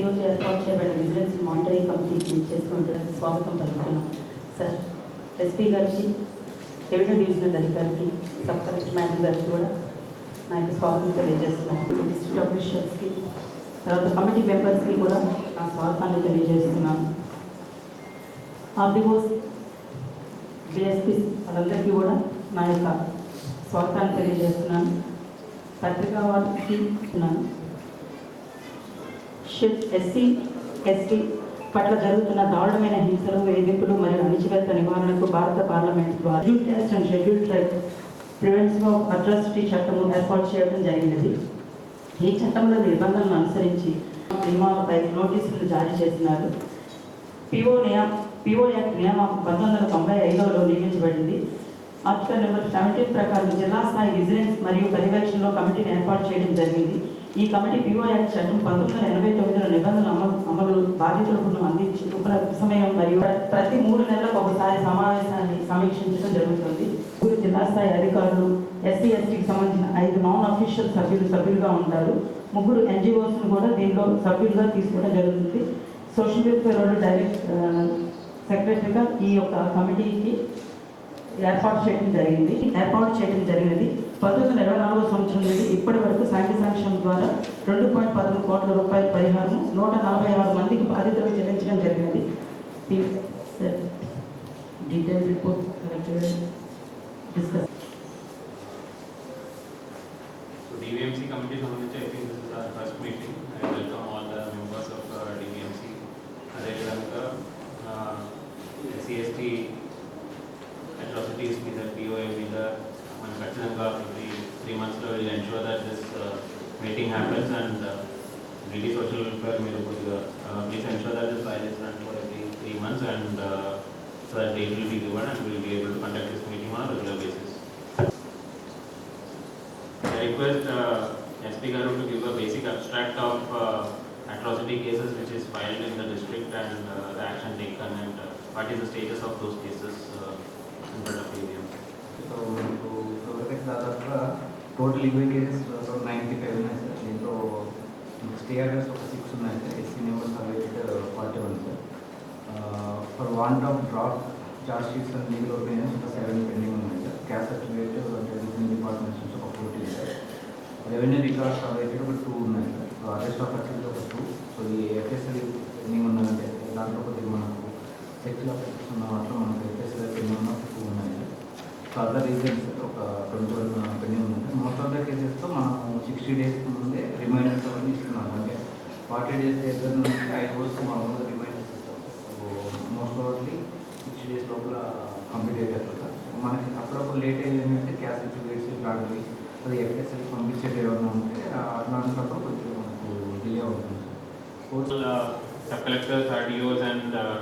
ఈరోజు ఏర్పాటు చేయబడిన విజిలెన్స్ మానిటరింగ్ కమిటీకి చేసుకుంటున్న స్వాగతం పలుకుతున్నాం. సార్ ఎస్పీ గారికి రెవెన్యూ డివిజనల్ అధికారికి సబ్ కలెక్టర్ మేడం గారికి కూడా నా యొక్క స్వాగతం తెలియజేస్తున్నాను. డిస్ట్రిక్ట్ ఆఫీషియల్స్కి తర్వాత కమిటీ మెంబర్స్కి కూడా నా స్వాగతాన్ని తెలియజేస్తున్నాను. ఆర్డిఓస్ డిఎస్పీ వాళ్ళందరికీ కూడా నా యొక్క స్వాగతాన్ని తెలియజేస్తున్నాను. పత్రికా వారికి ఇస్తున్నాను ఎస్సీ ఎస్టీ పట్ల జరుగుతున్న దారుణమైన హింసలు వేధింపులు మరియు అణిచివేత నివారణకు భారత పార్లమెంట్ ద్వారా schedule caste and schedule tribe prevention of atrocity చట్టము ఏర్పాటు చేయడం జరిగినది. ఈ చట్టంలో నిబంధనలను అనుసరించి నియమాలపై నోటీసులు జారీ చేసినారు. పిఓ నియమ పిఓ యాక్ట్ నియమం పంతొమ్మిది వందల తొంభై ఐదులో నియమించబడింది. ఆర్టికల్ నెంబర్ సెవెంటీన్ ప్రకారం జిల్లా స్థాయి విజిలెన్స్ మరియు పర్యవేక్షణలో కమిటీని ఏర్పాటు చేయడం జరిగింది. ఈ కమిటీ పిఓ యాక్ట్ చట్టం పంతొమ్మిది వందల ఎనభై తొమ్మిదిలో నిబంధనల అమలు అమలు బాధితులకు అందించి సమయం మరియు ప్రతి మూడు నెలలకు ఒకసారి సమావేశాన్ని సమీక్షించడం జరుగుతుంది. జిల్లా స్థాయి అధికారులు ఎస్సీ ఎస్టీకి సంబంధించిన ఐదు నాన్ అఫీషియల్ సభ్యులు సభ్యులుగా ఉంటారు. ముగ్గురు ఎన్జిఓస్ను కూడా దీనిలో సభ్యులుగా తీసుకోవడం జరుగుతుంది. సోషల్ వెల్ఫేర్ వాళ్ళు డైరెక్ట్ సెక్రటరీగా ఈ యొక్క కమిటీకి ఏర్పాటు చేయడం జరిగింది ఏర్పాటు చేయడం జరిగినది పంతొమ్మిది వందల ఇరవై నాలుగో సంవత్సరం నుండి ఇప్పటి వరకు సాంఘిక సంక్షేమం ద్వారా రెండు పాయింట్ పదమూడు కోట్ల రూపాయల పరిహారం నూట నలభై ఆరు మందికి బాధితులకు చెల్లించడం జరిగినది detail report discuss So DVMC committee సంబంధించి I think this is our first meeting. I welcome all the members of uh, DVMC. అదేవిధంగా uh, SC ST అట్రాసిటీస్ మీద పిఓఏ మీద మనం ఖచ్చితంగా ప్రతి త్రీ మంత్స్లో will ensure that this meeting happens and really social welfare మీరు కొద్దిగా please ensure that this violence run for every three months and so that date will be given and will be able to conduct this meeting on regular basis I request uh, SP Garu to give a basic abstract of uh, atrocity cases which is filed in the district and uh, the action taken and uh, what is the status of those cases uh, total ఇరవై cases ninety five ఉన్నాయి sir దీంట్లో stay orders ఒక six ఉన్నాయి sir SC numbers awaited forty one sir for want of drop charge sheets and legal opinions ఒక seven pending ఉన్నాయి sir caste certificate అంటే with departments నుంచి ఒక forty sir revenue records awaited ఒక two ఉన్నాయి sir so arrest of purchase ఒక two so ఈ FSL pending ఉన్నదంటే దాంట్లో కొద్దిగా మనకు సెక్షన్ ఆఫ్ ఉన్న వాటిలో మనకు ఎఫ్ఎస్ఎల్ పెండింగ్ ఉన్న టూ ఉన్నాయి సార్ ఫర్దర్ రీజన్స్ ఒక ట్వంటీ వన్ పెండింగ్ ఉంది మోస్ట్ ఆఫ్ ద కేసెస్తో మనం సిక్స్టీ డేస్ ముందే రిమైండర్స్ అవన్నీ ఇస్తున్నాం అంటే ఫార్టీ డేస్ దగ్గర నుంచి ఐదు రోజులు మామూలుగా రిమైండర్స్ ఇస్తాం మోస్ట్ ఆఫ్లీ సిక్స్టీ డేస్ లోపల కంప్లీట్ అయ్యేటట్లుగా మనకి అప్పుడప్పుడు లేట్ అయ్యిందంటే క్యాష్ సర్టిఫికేట్స్ ఇట్లాంటివి అది ఎఫ్ఎస్ఎల్ పంపించేది ఏమైనా ఉంటే అట్లాంటప్పుడు కొంచెం మనకు డిలే అవుతుంది. All uh, sub collectors, uh, RDOs and uh,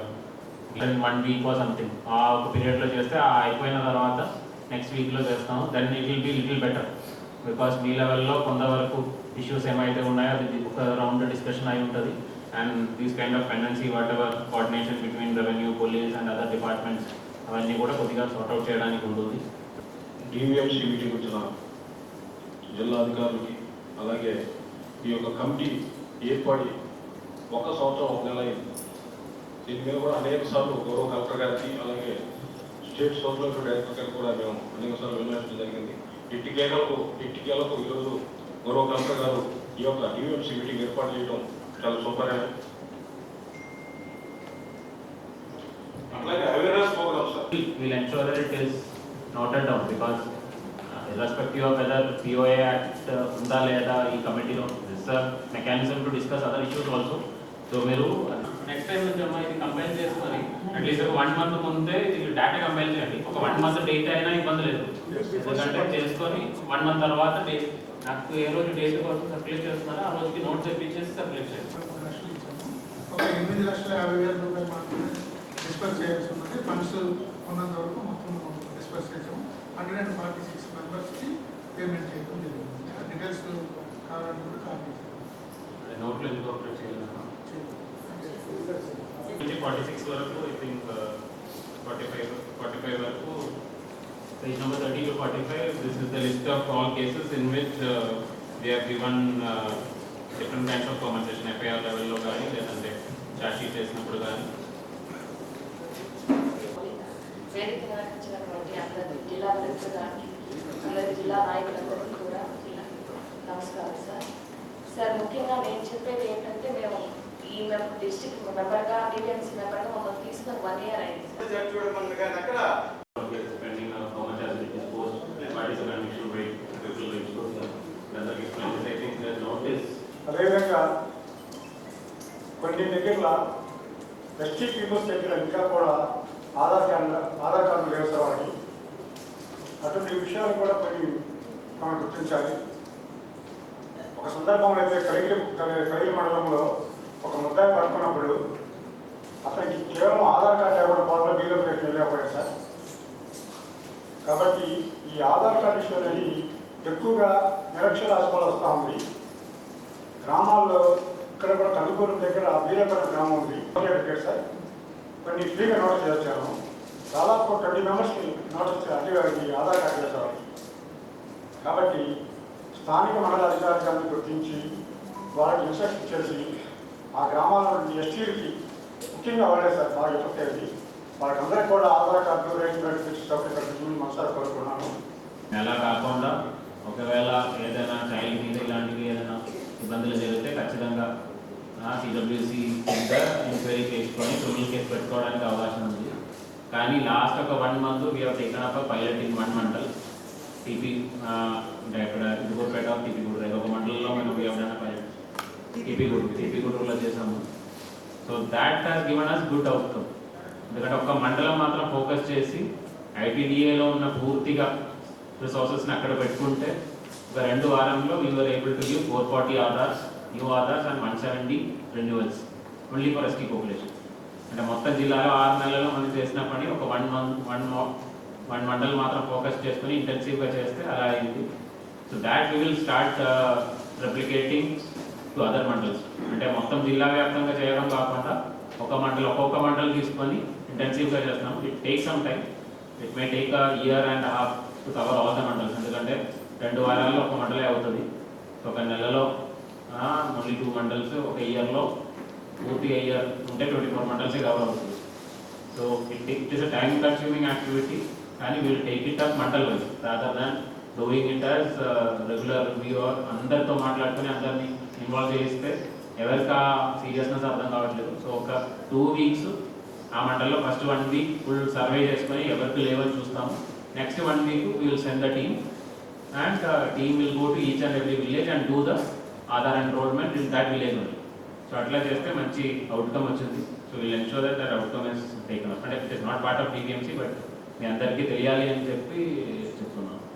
ఆ ఒక పీరియడ్లో చేస్తే ఆ అయిపోయిన తర్వాత నెక్స్ట్ వీక్లో చేస్తాము. Then it will be little better because మీ లెవెల్లో కొంతవరకు ఇష్యూస్ ఏమైతే ఉన్నాయో అది ఒక రౌండ్ డిస్కషన్ అయి ఉంటుంది. And these kind of pendency what coordination between revenue police and other departments అవన్నీ కూడా కొద్దిగా సార్ట్అవుట్ చేయడానికి ఉంటుంది. డివిఎంసీ మీటింగ్ వచ్చిన జిల్లా అధికారులకి అలాగే ఈ యొక్క కమిటీ ఏర్పడి ఒక సంవత్సరం ఒక నెల అయింది. దీని మీద కూడా అనేక సార్లు గౌరవ కలెక్టర్ గారికి అలాగే స్టేట్ సోషల్ డైరెక్టర్ కూడా మేము అనేక సార్లు విమర్శించడం జరిగింది. ఇట్టికేలకు ఇట్టికేలకు ఈరోజు గౌరవ కలెక్టర్ గారు ఈ యొక్క డివిఎంసీ మీటింగ్ ఏర్పాటు చేయడం చాలా శుభకరమే అట్లాగే awareness programme sir. We'll ensure that it is noted down because uh, irrespective of whether POA Act uh, ఉందా లేదా ఈ కమిటీలో this mechanism to discuss other issues also so మీరు నెక్స్ట్ టైం నుంచి అమ్మా ఇది కంపైల్ చేసుకొని అట్లీస్ట్ వన్ మంత్ ముందే ఇది డేటా కంపైల్ చేయండి. ఒక వన్ మంత్ డేట్ అయినా ఇబ్బంది లేదు. ఎందుకంటే చేసుకొని వన్ మంత్ తర్వాత డేట్ నాకు ఏ రోజు డేట్ కోసం సర్క్యులేట్ చేస్తున్నారో ఆ రోజుకి నోట్స్ తెప్పించేసి సర్క్యులేట్ చేస్తాను ఒక ఎనిమిది లక్షల యాభై వేల రూపాయలు మాత్రమే డిస్పర్స్ చేయాల్సి ఉన్నది. ఫండ్స్ ఉన్నంత వరకు మొత్తం డిస్పర్స్ చేసాము. హండ్రెడ్ అండ్ ఫార్టీ సిక్స్ మెంబర్స్కి పేమెంట్ చేయడం జరిగింది. డీటెయిల్స్ కావాలంటే కూడా కాపీ నోట్లో ఇన్కార్పొరేట్ చేయాలన్నా ఫార్టీ సిక్స్ వరకు I think forty five forty five వరకు page number thirty two forty five this is the list of all cases in which they are given different kinds of compensation FIR లెవెల్లో కానీ లేదంటే charge చేసినప్పుడు కానీ వేదిక నిర్వహించినటువంటి జిల్లా కలెక్టర్ జిల్లా నాయకులందరికీ కూడా నమస్కారం సార్. సార్ ముఖ్యంగా నేను చెప్పేది ఏంటంటే మేము ఈ మెం డిస్ట్రిక్ట్ మెంబర్గా డివిఎంసీ మెంబర్గా మమ్మల్ని తీసుకుని వన్ ఇయర్ అయింది. అదేవిధంగా కొన్ని దగ్గర ఎస్టీ పీపుల్స్ దగ్గర ఇంకా కూడా ఆధార్ కార్డు ఆధార్ కార్డు లేవు సార్ వాళ్ళకి. అటువంటి విషయాలు కూడా కొన్ని మనం గుర్తించాలి. ఒక సందర్భంలో అయితే కడిగిలి కడిగిలి మండలంలో ఒక ముద్దాయి పడుకున్నప్పుడు అతనికి కేవలం ఆధార్ కార్డు ఇవ్వడం వల్ల వీలు లేకపోయాడు సార్. కాబట్టి ఈ ఆధార్ కార్డు ఇష్యూ అనేది ఎక్కువగా నిరక్షరాస్యాలు వస్తూ ఉంది. గ్రామాల్లో ఇక్కడ కూడా కందుకూరు దగ్గర వీరపురం గ్రామం ఉంది. Okay sir. కొన్ని ఫ్రీగా నోటీస్ వచ్చాను దాదాపు ట్వంటీ మెంబర్స్కి నోటీస్ అంటే ఆధార్ కార్డు చేసేవారు కాబట్టి స్థానిక మండల అధికారులను గుర్తించి వారికి ఇన్స్ట్రక్షన్ చేసి ఆ గ్రామాల ఎస్టీలకి ముఖ్యంగా వాళ్ళే సార్ బాగా చెప్పేది వాళ్ళకందరికీ కూడా ఆధార్ కార్డు రేషన్ బెనిఫిట్స్ సౌకర్యం మనసారి కోరుకున్నాను ఎలా కాకుండా ఒకవేళ ఏదైనా చైల్డ్ మీద ఇలాంటివి ఏదైనా ఇబ్బందులు జరిగితే ఖచ్చితంగా సిడబ్ల్యూసి కింద ఎంక్వైరీ చేసుకొని క్రిమినల్ కేసు పెట్టుకోవడానికి అవకాశం ఉంది. కానీ లాస్ట్ ఒక one month we are taken up pilot in one mandal TP అంటే అక్కడ ఇదిగోపేట టీపీ గుడిపేట ఒక మండలంలో మనం we are done pilot AP Gudru AP గుడ్రులో చేసాము so that has given us good outcome ఎందుకంటే ఒక మండలం మాత్రం ఫోకస్ చేసి ఐటీడీఏలో ఉన్న పూర్తిగా రిసోర్సెస్ని అక్కడ పెట్టుకుంటే ఒక రెండు వారంలో we were able to give four forty Aadhaars new Aadhaars and one seventy renewals only for ST population అంటే మొత్తం జిల్లాలో ఆరు నెలల్లో మనం చేసిన పని ఒక one month one one mandal మాత్రం ఫోకస్ చేసుకుని ఇంటెన్సివ్గా చేస్తే అలా అయింది. So that we will start replicating to other mandals. అంటే మొత్తం జిల్లా వ్యాప్తంగా చేయడం కాకుండా ఒక మండలం ఒక్కొక్క మండలం తీసుకొని ఇంటెన్సివ్గా చేస్తాం it take some time it may take a year and half to cover all the mandals. ఎందుకంటే రెండు వారాల్లో ఒక మండలే అవుతుంది. ఒక నెలలో ఓన్లీ టూ మండల్స్ ఒక ఇయర్లో పూర్తి ఇయర్ ఉంటే ట్వంటీ ఫోర్ మండల్సే కవర్ అవుతుంది. So it it is a time consuming activity కానీ వీళ్ళు take it up mandal wise rather than doing it as regular review అందరితో మాట్లాడుకుని అందరినీ ఇన్వాల్వ్ చేస్తే ఎవరికి ఆ సీరియస్నెస్ అర్థం కావట్లేదు. సో ఒక టూ వీక్స్ ఆ మండల్లో first one week full survey చేసుకొని ఎవరికి లేవని చూస్తాము. Next one week we will send the team and team will go to each and every village and do the Aadhaar enrolment in that village ఉంది so అట్లా చేస్తే మంచి outcome వచ్చింది. So will ensure that that outcome is taken అంటే it is not part of DBMC but మీ అందరికీ తెలియాలి అని చెప్పి చెప్తున్నాను